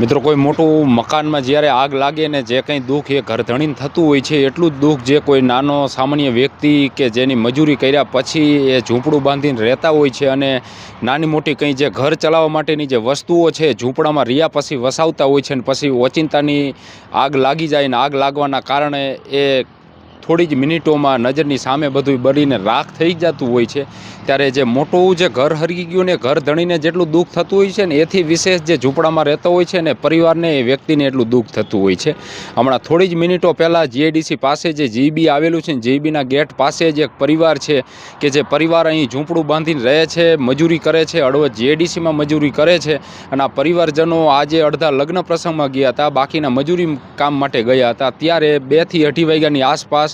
મિત્રો, કોઈ મોટું મકાનમાં જ્યારે આગ લાગે ને જે કંઈ દુઃખ એ ઘર ધણીને થતું હોય છે, એટલું જ દુઃખ જે કોઈ નાનો સામાન્ય વ્યક્તિ કે જેની મજૂરી કર્યા પછી એ ઝૂંપડું બાંધીને રહેતા હોય છે અને નાની મોટી કંઈ જે ઘર ચલાવવા માટેની જે વસ્તુઓ છે, ઝૂંપડામાં રહ્યા પછી વસાવતા હોય છે અને પછી ઓચિંતાની આગ લાગી જાય ને આગ લાગવાના કારણે એ થોડી જ મિનિટોમાં નજરની સામે બધું બળીને રાખ થઈ જતું હોય છે. ત્યારે જે મોટું જે ઘર હરગી ગયું ને ઘર ધણીને જેટલું દુઃખ થતું હોય છે ને એથી વિશેષ જે ઝૂંપડામાં રહેતો હોય છે ને પરિવારને, એ વ્યક્તિને એટલું દુઃખ થતું હોય છે. હમણાં થોડી જ મિનિટો પહેલાં જીએડીસી પાસે જે જીબી આવેલું છે ને જીબીના ગેટ પાસે જ એક પરિવાર છે કે જે પરિવાર અહીં ઝૂંપડું બાંધીને રહે છે, મજૂરી કરે છે અડવદ જીએડીસીમાં મજૂરી કરે છે અને આ પરિવારજનો આજે અડધા લગ્ન પ્રસંગમાં ગયા હતા, બાકીના મજૂરી કામ માટે ગયા હતા. ત્યારે બેથી અઢી વાગ્યાની આસપાસ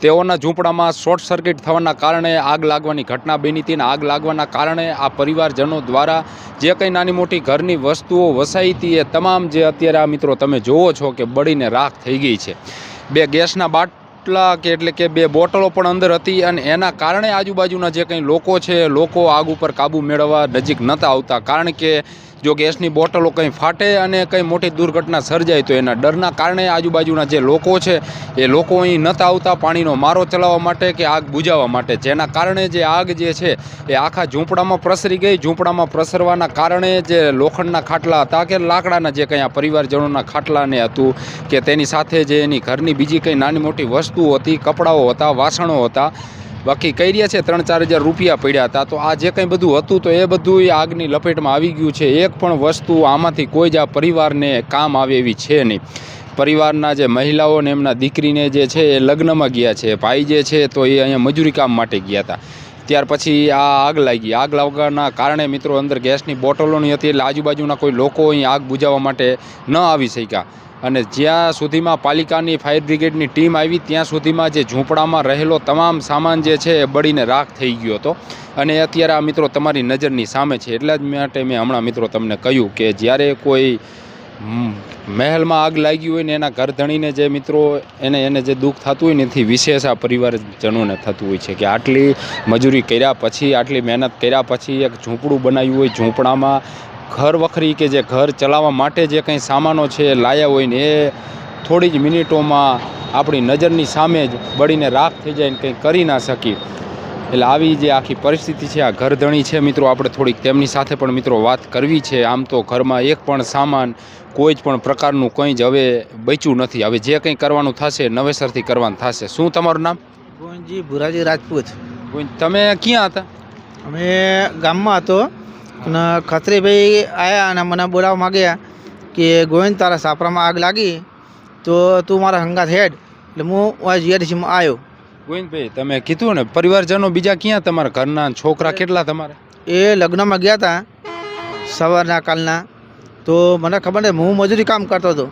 તેઓના ઝૂંપડામાં શોર્ટ સર્કિટ થવાના કારણે આગ લાગવાની ઘટના બની હતી આગ લાગવાના કારણે આ પરિવારજનો દ્વારા જે કંઈ નાની મોટી ઘરની વસ્તુઓ વસાઈ હતી એ તમામ જે અત્યારે આ મિત્રો તમે જુઓ છો કે બળીને રાખ થઈ ગઈ છે. બે ગેસના બાટલા કે એટલે કે બે બોટલો પણ અંદર હતી અને એના કારણે આજુબાજુના જે કંઈ લોકો છે લોકો આગ ઉપર કાબૂ મેળવવા નજીક નહોતા આવતા. કારણ કે જો ગેસની બોટલો કંઈ ફાટે અને કંઈ મોટી દુર્ઘટના સર્જાય તો એના ડરના કારણે આજુબાજુના જે લોકો છે, એ લોકો અહીં નહોતા આવતા પાણીનો મારો ચલાવવા માટે કે આગ બુજાવવા માટે. જેના કારણે જે આગ જે છે, એ આખા ઝૂંપડામાં પ્રસરી ગઈ. ઝૂંપડામાં પ્રસરવાના કારણે જે લોખંડના ખાટલા હતા કે લાકડાના જે કંઈ આ પરિવારજનોના ખાટલાને હતું કે તેની સાથે જે એની ઘરની બીજી કંઈ નાની મોટી વસ્તુઓ હતી, કપડાઓ હતા, વાસણો હતા બાકી કહી રહ્યા છે ત્રણ ચાર હજાર રૂપિયા પડ્યા હતા. તો આ જે કંઈ બધું હતું, તો એ બધું આગની લપેટમાં આવી ગયું છે. એક પણ વસ્તુ આમાંથી કોઈ જ આ પરિવારને કામ આવે એવી છે નહીં. પરિવારના જે મહિલાઓ ને એમના દીકરીને જે છે, એ લગ્નમાં ગયા છે. ભાઈ જે છે, તો એ અહીંયા મજૂરી કામ માટે ગયા હતા. ત્યાર પછી આ આગ લાગી. આગ લાગવાના કારણે મિત્રો અંદર ગેસની બોટલોની હતી એટલે આજુબાજુના કોઈ લોકો અહીં આગ બુઝાવવા માટે ન આવી શક્યા. અને જ્યાં સુધીમાં પાલિકાની ફાયર બ્રિગેડની ટીમ આવી, ત્યાં સુધીમાં જે ઝૂંપડામાં રહેલો તમામ સામાન જે છે એ બળીને રાખ થઈ ગયો હતો. અને અત્યારે આ મિત્રો તમારી નજરની સામે છે. એટલા જ માટે મેં હમણાં મિત્રો તમને કહ્યું કે જ્યારે કોઈ મહેલમાં આગ લાગી હોય ને એના ઘર ધણીને જે મિત્રો એને એને જે દુઃખ થતું હોય ને એથી વિશેષ આ પરિવારજનોને થતું હોય છે કે આટલી મજૂરી કર્યા પછી, આટલી મહેનત કર્યા પછી એક ઝૂંપડું બનાવ્યું હોય ઝૂંપડામાં ઘર વખરી કે જે ઘર ચલાવવા માટે જે કંઈ સામાનો છે લાયા હોય ને એ થોડી જ મિનિટોમાં આપણી નજરની સામે જ બળીને રાખ થઈ જાય ને કંઈ કરી ના શકી એટલે આવી જે આખી પરિસ્થિતિ છે આ ઘરધણી છે મિત્રો આપણે થોડીક તેમની સાથે પણ મિત્રો વાત કરવી છે. આમ તો ઘરમાં એક પણ સામાન કોઈ જ પણ પ્રકારનું કંઈ જ હવે બચ્યું નથી. હવે જે કંઈ કરવાનું થશે નવેસરથી કરવાનું થશે. શું તમારું નામ? ગોવિંદજી ભુરાજી રાજપૂત. તમે ક્યાં હતા? અમે ગામમાં હતો. અને ખત્રીભાઈ આવ્યા અને મને બોલાવવા માગ્યા કે ગોવિંદ તારા સાપરામાં આગ લાગી તો તું મારા હંગાત હેડ. એટલે હું જીઆરડીસીમાં આવ્યો ગોવિંદભાઈ તમે કીધું ને પરિવારજનો બીજા ક્યાં તમારા ઘરના છોકરા કેટલા તમારે? એ લગ્નમાં ગયા હતા સવારના કાલના. તો મને ખબર નહીં હું મજૂરી કામ કરતો હતો.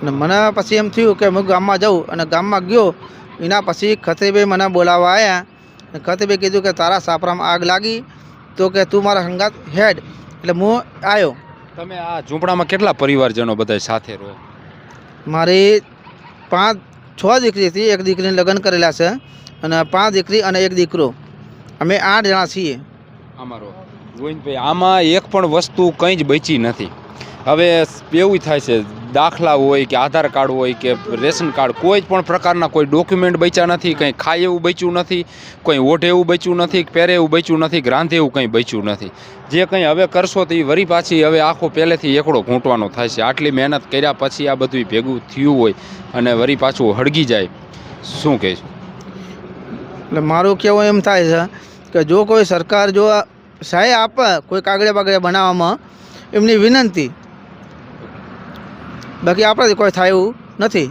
અને મને પછી એમ થયું કે હું ગામમાં જાઉં અને ગામમાં ગયો. એના પછી ખત્રીભાઈ મને બોલાવવા આવ્યા અને ખત્રીભાઈ કીધું કે તારા સાપરામાં આગ લાગી તો કે તું મારા સંગાત હેડ. એટલે હું આવ્યો તમે આ ઝૂંપડામાં કેટલા પરિવારજનો બધા સાથે રહો? મારી પાંચ છ દીકરી હતી. એક દીકરીને લગ્ન કરેલા છે અને પાંચ દીકરી અને એક દીકરો. અમે આઠ જણા છીએ. અમારો ગોવિંદભાઈ આમાં એક પણ વસ્તુ કંઈ જ બચી નથી. હવે એવું થાય છે, દાખલા હોય કે આધાર કાર્ડ હોય કે રેશન કાર્ડ, કોઈ પણ પ્રકારના કોઈ ડોક્યુમેન્ટ બચ્યા નથી, કંઈ ખાય એવું બચ્યું નથી, કોઈ ઓઢે એવું બચ્યું નથી, પહેરે એવું બચ્યું નથી, ગ્રાંધે એવું કંઈ બચ્યું નથી. જે કંઈ હવે કરશો તો એ વરી પાછી હવે આખો પહેલેથી એકડો ઘૂંટવાનો થાય છે. આટલી મહેનત કર્યા પછી આ બધું ભેગું થયું હોય અને વરી પાછું હળગી જાય. શું કહે એટલે મારું કહેવું એમ થાય છે કે જો કોઈ સરકાર જો સહાય આપે કોઈ કાગળે બાગળે બનાવવામાં, એમની વિનંતી બાકી આપણાથી કોઈ થાય એવું નથી.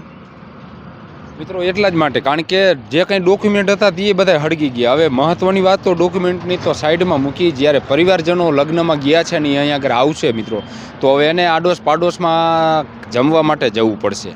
મિત્રો, એટલા જ માટે, કારણ કે જે કંઈ ડોક્યુમેન્ટ હતા તે બધા હળગી ગયા. હવે મહત્ત્વની વાત તો ડોક્યુમેન્ટની તો સાઈડમાં મૂકી, જ્યારે પરિવારજનો લગ્નમાં ગયા છે ને અહીંયા આગળ આવશે મિત્રો, તો હવે એને આડોશ પાડોશમાં જમવા માટે જવું પડશે.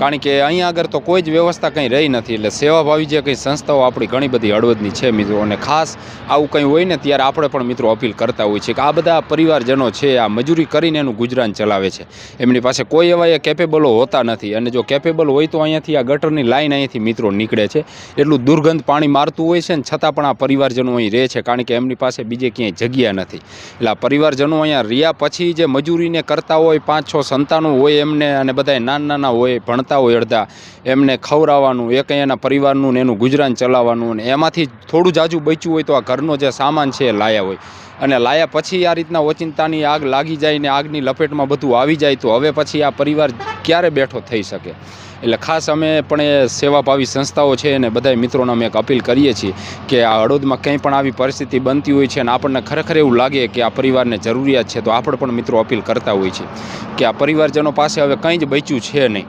કારણ કે અહીંયા આગળ તો કોઈ જ વ્યવસ્થા કંઈ રહી નથી, એટલે સેવાભાવી જે કંઈ સંસ્થાઓ આપણી ઘણી બધી હળવદની છે મિત્રો, અને ખાસ આવું કંઈ હોય ને ત્યારે આપણે પણ મિત્રો અપીલ કરતા હોઈએ છીએ કે આ બધા પરિવારજનો છે, આ મજૂરી કરીને એનું ગુજરાન ચલાવે છે. એમની પાસે કોઈ એવા એ કેપેબલો હોતા નથી, અને જો કેપેબલ હોય તો અહીંયાથી આ ગટરની લાઈન અહીંયાથી મિત્રો નીકળે છે. એટલું દુર્ગંધ પાણી મારતું હોય છે ને છતાં પણ આ પરિવારજનો અહીં રહે છે, કારણ કે એમની પાસે બીજે ક્યાંય જગ્યા નથી. એટલે આ પરિવારજનો અહીંયા રહ્યા પછી જે મજૂરીને કરતા હોય પાંચ છ સંતાનો હોય એમને અને બધાય નાના નાના હોય, ભણતા હોય અડધા. એમને ખવડાવવાનું એ કંઈ એના પરિવારનું ને એનું ગુજરાન ચલાવવાનું ને એમાંથી થોડું જાજુ બચ્યું હોય તો આ ઘરનો જે સામાન છે એ લાયા હોય. અને લાયા પછી આ રીતના ઓચિંતાની આગ લાગી જાય ને આગની લપેટમાં બધું આવી જાય તો હવે પછી આ પરિવાર ક્યારે બેઠો થઈ શકે? એટલે ખાસ અમે પણ એ સેવાભાવી સંસ્થાઓ છે અને બધા મિત્રોને અમે એક અપીલ કરીએ છીએ કે આ હળોદમાં કંઈ પણ આવી પરિસ્થિતિ બનતી હોય છે અને આપણને ખરેખર એવું લાગે કે આ પરિવારને જરૂરિયાત છે તો આપણે પણ મિત્રો અપીલ કરતા હોઈએ છીએ કે આ પરિવારજનો પાસે હવે કંઈ જ બચ્યું છે નહીં.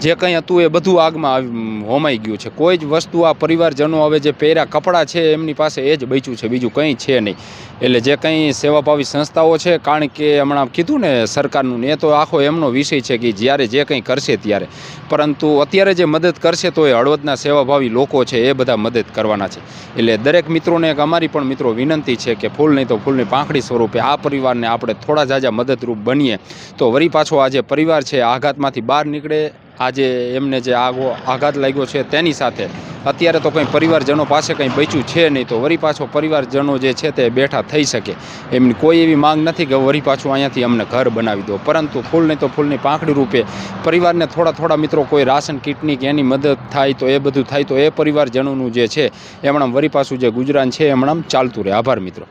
જે કંઈ હતું એ બધું આગમાં હોમાઈ ગયું છે. કોઈ જ વસ્તુ આ પરિવારજનો હવે જે પહેર્યા કપડાં છે એમની પાસે એ જ બચ્યું છે, બીજું કંઈ છે નહીં. એટલે જે કંઈ સેવાભાવી સંસ્થાઓ છે, કારણ કે હમણાં કીધું ને સરકારનું એ તો આખો એમનો વિષય છે કે જ્યારે જે કંઈ કરશે ત્યારે. પરંતુ અત્યારે જે મદદ કરશે તો એ હળવદના સેવાભાવી લોકો છે, એ બધા મદદ કરવાના છે. એટલે દરેક મિત્રોને એક અમારી પણ મિત્રો વિનંતી છે કે ફૂલ નહીં તો ફૂલની પાંખડી સ્વરૂપે આ પરિવારને આપણે થોડા જાજા મદદરૂપ બનીએ. તો વળી પાછો આ જે પરિવાર છે, આઘાતમાંથી બહાર નીકળે. આજે એમને જે આગો આઘાત લાગ્યો છે તેની સાથે. અત્યારે તો કંઈ પરિવારજનો પાસે કંઈ બચ્યું છે નહીં, તો વરી પાછો પરિવારજનો જે છે તે બેઠા થઈ શકે. એમની કોઈ એવી માંગ નથી કે વરી પાછું અહીંયાથી અમને ઘર બનાવી દો. પરંતુ ફૂલ નહીં તો ફૂલની પાંખડી રૂપે પરિવારને થોડા થોડા મિત્રો કોઈ રાશન કીટની કે એની મદદ થાય તો એ બધું થાય તો એ પરિવારજનોનું જે છે એમણામ વરી પાછું જે ગુજરાન છે એમણામ ચાલતું રહે. આભાર મિત્રો.